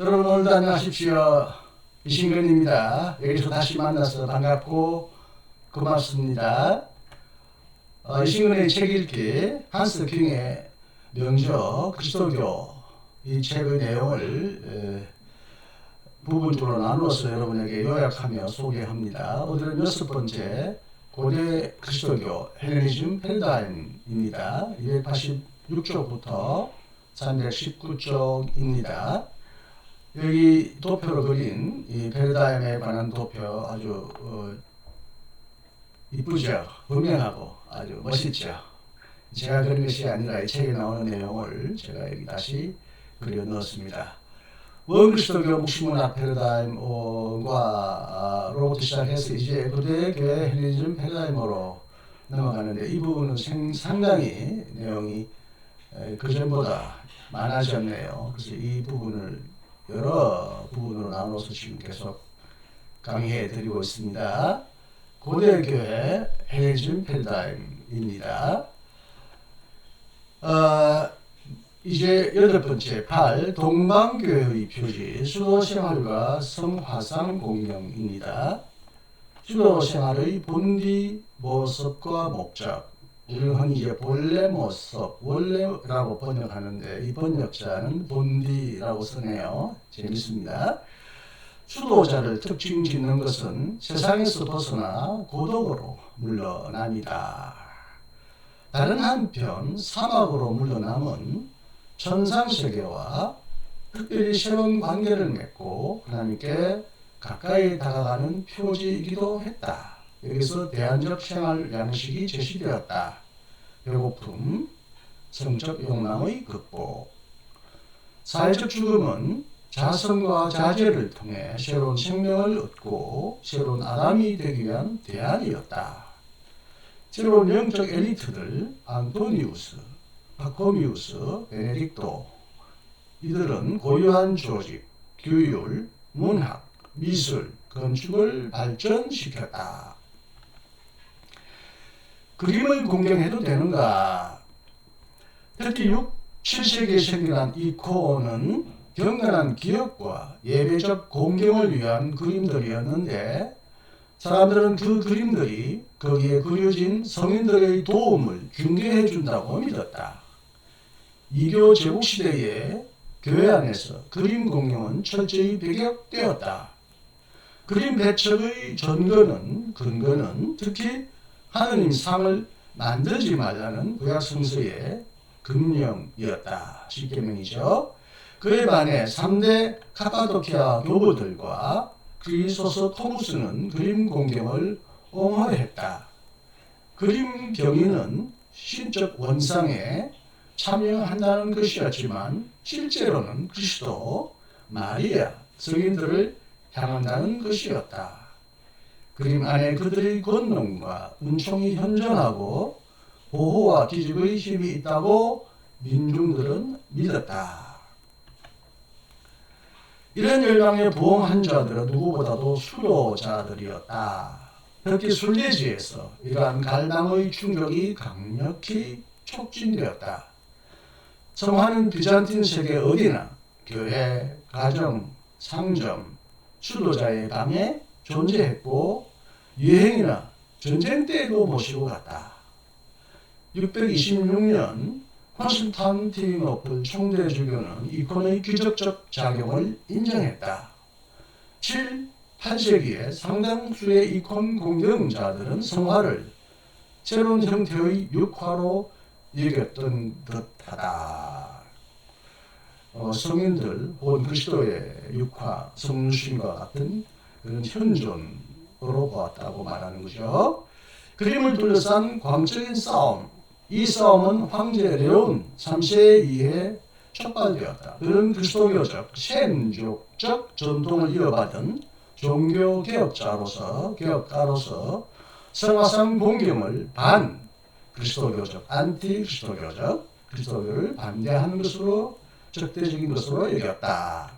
여러분 오늘도 안녕하십시오. 이신근입니다. 여기서 다시 만나서 반갑고 고맙습니다. 어, 이신근의 책 읽기 한스 킹의 명저 그리스도교 이 책의 내용을 에, 부분적으로 나누어서 여러분에게 요약하며 소개합니다. 오늘은 여섯 번째 고대 그리스도교 헬레니즘 패러다임입니다. 286쪽부터 319쪽입니다. 여기 도표로 그린 이 패러다임에 관한 도표 아주 어, 이쁘죠? 분명하고 아주 멋있죠? 제가 그린 것이 아니라 이 책에 나오는 내용을 제가 여기 다시 그려 넣었습니다. 원그리스도교 묵시문학 패러다임과로부터 시작해서 이제 고대교회 헬리즘 패러다임으로 넘어가는데 이 부분은 생- 상당히 내용이 그 전보다 많아졌네요. 그래서 이 부분을 여러 부분으로 나눠서 지금 계속 강의해 드리고 있습니다. 고대교회 헬리즘 패러다임입니다. 어, 이제 여덟 번째 8 동방교회의 표지 수도 생활과 성화상 공명입니다. 수도 생활의 본디 모습과 목적 흔히 이제 모습 원래라고 번역하는데 이 번역자는 본디라고 쓰네요. 재밌습니다. 수도자를 특징 짓는 것은 세상에서 벗어나 고독으로 물러납니다. 다른 한편 사막으로 물러남은 천상세계와 특별히 새로운 관계를 맺고 하나님께 가까이 다가가는 표지이기도 했다. 여기서 대안적 생활 양식이 제시되었다. 배고픔, 성적 욕망의 극복. 사회적 죽음은 자성과 자제를 통해 새로운 생명을 얻고 새로운 아담이 되기 위한 대안이었다. 새로운 영적 엘리트들 안토니우스, 파코미우스, 베네딕토 이들은 고유한 조직, 규율, 문학, 미술, 건축을 발전시켰다. 그림을 공경해도 되는가? 특히 6, 7세기에 생겨난 이 코어는 경건한 기억과 예배적 공경을 위한 그림들이었는데 사람들은 그 그림들이 거기에 그려진 성인들의 도움을 중개해 준다고 믿었다. 이교 제국 시대에 교회 안에서 그림 공용은 철저히 배격되었다. 그림 배척의 전거는 근거는 특히 하느님 상을 만들지 말라는 구약 성서의 금령이었다. 십계명이죠. 그에 반해 3대 카파도키아 교부들과 그리소서 토무스는 그림 공경을 옹호했다. 그림 경위는 신적 원상에 참여한다는 것이었지만 실제로는 그리스도, 마리아, 성인들을 향한다는 것이었다. 그림 안에 그들의 권능과 은총이 현존하고 보호와 기적의 힘이 있다고 민중들은 믿었다. 이런 열방에 부흥한 자들은 누구보다도 수도자들이었다. 특히 순례지에서 이러한 갈망의 충격이 강력히 촉진되었다. 성화는 비잔틴 세계 어디나 교회, 가정, 상점, 수도자의 방에 존재했고 유행이나 전쟁 때에도 모시고 갔다. 626년 콘스탄티노플 총대 주교는 이콘의 기적적 작용을 인정했다. 7, 8세기에 상당수의 이콘 공경자들은 성화를 새로운 형태의 육화로 여겼던 듯하다. 어, 성인들 혹은 그리스도의 육화, 성신과 같은 그런 현존으 로 보았다고 말하는 거죠. 그림을 둘러싼 광적인 싸움, 이 싸움은 황제 레온 3세 이에 촉발되었다. 그런 그리스도교적, 샘족적 전통을 이어받은 종교 개혁자로서, 개혁가로서 성화상 공경을 반 그리스도교적, 안티 그리스도교적, 그리스도교를 반대하는 것으로 적대적인 것으로 여겼다.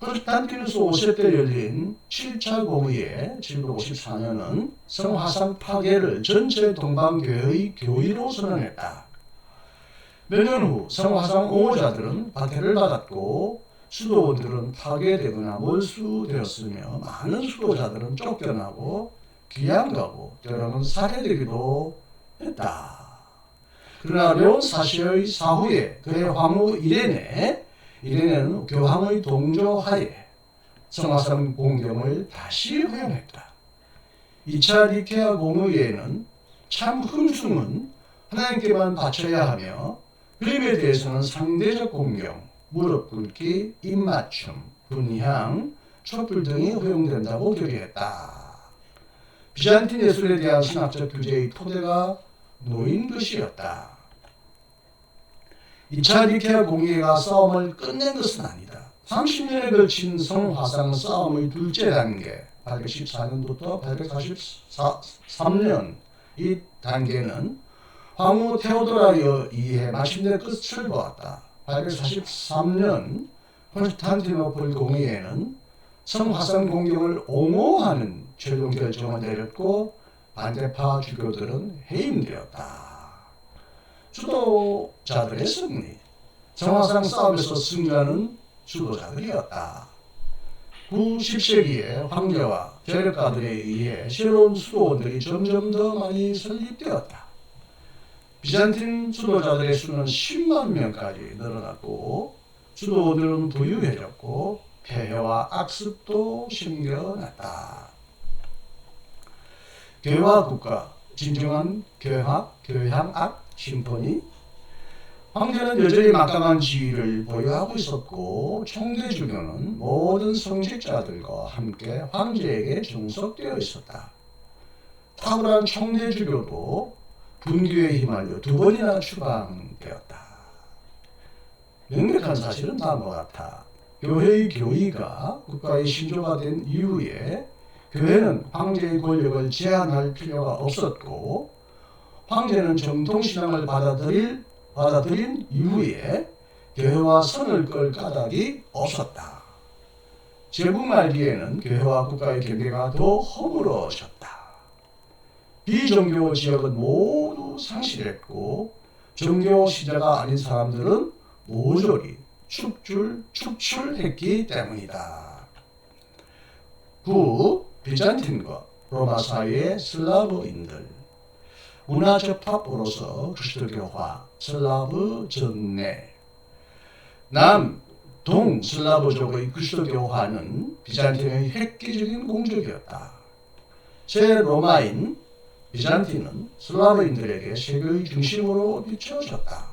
5세 때 열린 7차 공의회 754년은 성화상 파괴를 전체 동방교회의 교의로 선언했다. 몇 년 후 성화상 옹호자들은 박해를 받았고 수도원들은 파괴되거나 몰수되었으며 많은 수도자들은 쫓겨나고 귀양가고 때로는 살해되기도 했다. 그러나 료 사시의 사후에 그의 황후 이레네 이레네는 교황의 동조하에 성화산 공경을 다시 허용했다. 2차 리케아 공의회는 참 흠숭은 하나님께만 바쳐야 하며 그림에 대해서는 상대적 공경, 무릎 꿇기, 입맞춤, 분향, 촛불 등이 허용된다고 결의했다. 비잔틴 예술에 대한 신학적 규제의 토대가 놓인 것이었다. 2차 니케아 공의회가 싸움을 끝낸 것은 아니다. 30년에 걸친 성화상 싸움의 둘째 단계, 814년부터 843년 이 단계는 황후 테오도라에 의해 마침내 끝을 보았다. 843년 콘스탄티노플 공의회는 성화상 공경을 옹호하는 최종 결정을 내렸고 반대파 주교들은 해임되었다. 주도자들의 승리, 성화상 싸움에서 승리하는 주도자들이었다. 9, 10세기에 황제와 재력가들에 의해 새로운 수도원들이 점점 더 많이 설립되었다. 비잔틴 수도자들의 수는 10만 명까지 늘어났고 수도원들은 부유해졌고 폐해와 악습도 심겨났다. 교회와 국가, 진정한 교학, 교향악, 심포니 황제는 여전히 막강한 지위를 보유하고 있었고 총대 주교는 모든 성직자들과 함께 황제에게 중속되어 있었다. 탁월한 총대 주교도 분규에 휘말려 두 번이나 추방되었다. 명백한 사실은 다음과 같아. 교회의 교의가 국가의 신조가 된 이후에 교회는 황제의 권력을 제한할 필요가 없었고 황제는 정통신앙을 받아들일 받아들인 이후에 교회와 선을 끌 까닭이 없었다. 제국 말기에는 교회와 국가의 경계가 더 허물어졌다. 비종교 지역은 모두 상실했고 종교 신자가 아닌 사람들은 모조리 축출, 축출했기 때문이다. 9. 비잔틴과 로마 사이의 슬라브인들 문화 접합으로서 그리스도교화, 슬라브 전내 남, 동 슬라브족의 그리스도교화는 비잔틴의 획기적인 공적이었다. 제 로마인 비잔틴은 슬라브인들에게 세계의 중심으로 비춰졌다.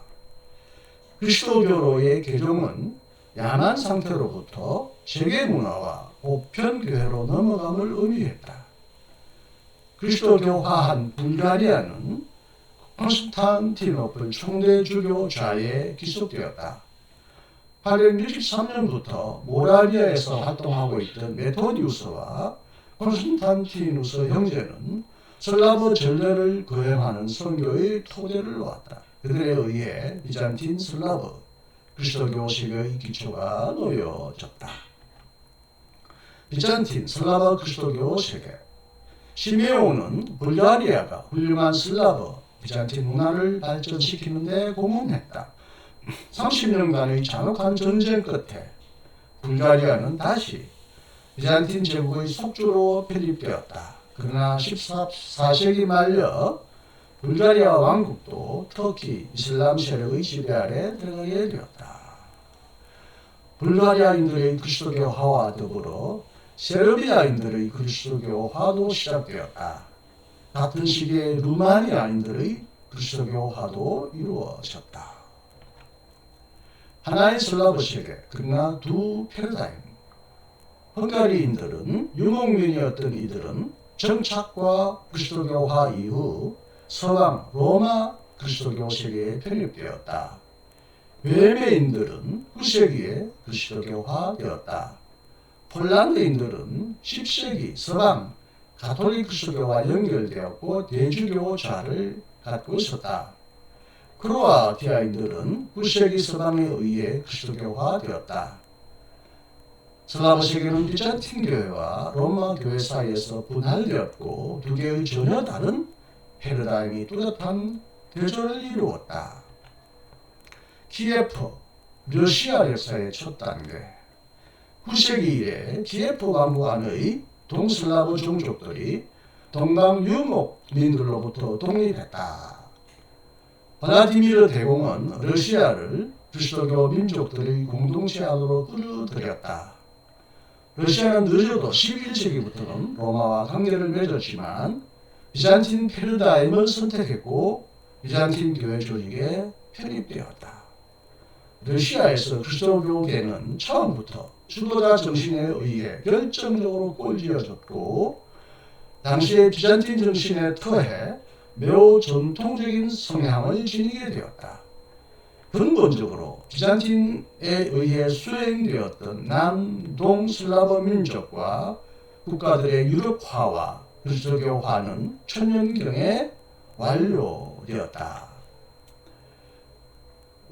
그리스도교로의 개종은 야만 상태로부터 세계 문화와 보편 교회로 넘어감을 의미했다. 그리스도교화한 불가리아는 콘스탄티노플 총대 주교 좌에 기속되었다. 863년부터 모라비아에서 활동하고 있던 메토디우스와 콘스탄티누스 형제는 슬라브 전례를 거행하는 선교의 토대를 놓았다. 그들에 의해 비잔틴 슬라브 그리스도교 세계의 기초가 놓여졌다. 비잔틴 슬라브 그리스도교 세계 시메온은 불가리아가 훌륭한 슬라브 비잔틴 문화를 발전시키는데 공헌했다. 30년간의 잔혹한 전쟁 끝에 불가리아는 다시 비잔틴 제국의 속주로 편입되었다. 그러나 14세기 말려 불가리아 왕국도 터키 이슬람 세력의 지배 아래 들어가게 되었다. 불가리아인들의 그리스도교화와 더불어 세르비아인들의 그리스도교화도 시작되었다. 같은 시기에 루마니아인들의 그리스도교화도 이루어졌다. 하나의 슬라브 세계, 그러나 두 패러다임. 헝가리인들은 유목민이었던 이들은 정착과 그리스도교화 이후 서방 로마 그리스도교 세계에 편입되었다. 외매인들은 9세기에 그리스도교화되었다. 폴란드인들은 10세기 서방 가톨릭 그리스도교와 연결되었고 대주교자를 갖고 있었다. 크로아티아인들은 9세기 서방에 의해 그리스도교화 되었다. 슬라브 세계는 비잔틴 교회와 로마 교회 사이에서 분할되었고 두 개의 전혀 다른 패러다임이 뚜렷한 대조를 이루었다. 키예프, 러시아 역사의 첫 단계 9세기 이래 강국 안의 동슬라브 종족들이 동방 유목민들로부터 독립했다. 블라디미르 대공은 러시아를 그리스도교 민족들의 공동체 안으로 끌어들였다. 러시아는 늦어도 11세기부터는 로마와 관계를 맺었지만 비잔틴 패러다임을 선택했고 비잔틴 교회 조직에 편입되었다. 러시아에서 그리스도교계는 처음부터 주도자 정신에 의해 결정적으로 꼴지어졌고 당시의 비잔틴 정신에 터해 매우 전통적인 성향을 지니게 되었다. 근본적으로 비잔틴에 의해 수행되었던 남동 슬라브 민족과 국가들의 유럽화와 그리스도교화는 천년경에 완료되었다.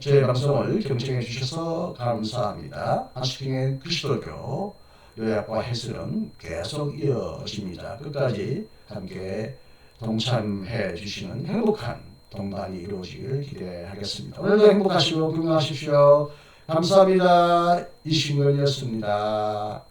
제 방송을 경청해 주셔서 감사합니다. 한스킹의 그리스도교 요약과 해설은 계속 이어집니다. 끝까지 함께 동참해 주시는 행복한 동반이 이루어지기를 기대하겠습니다. 오늘도 행복하시고 건강하십시오. 감사합니다. 이신근이었습니다.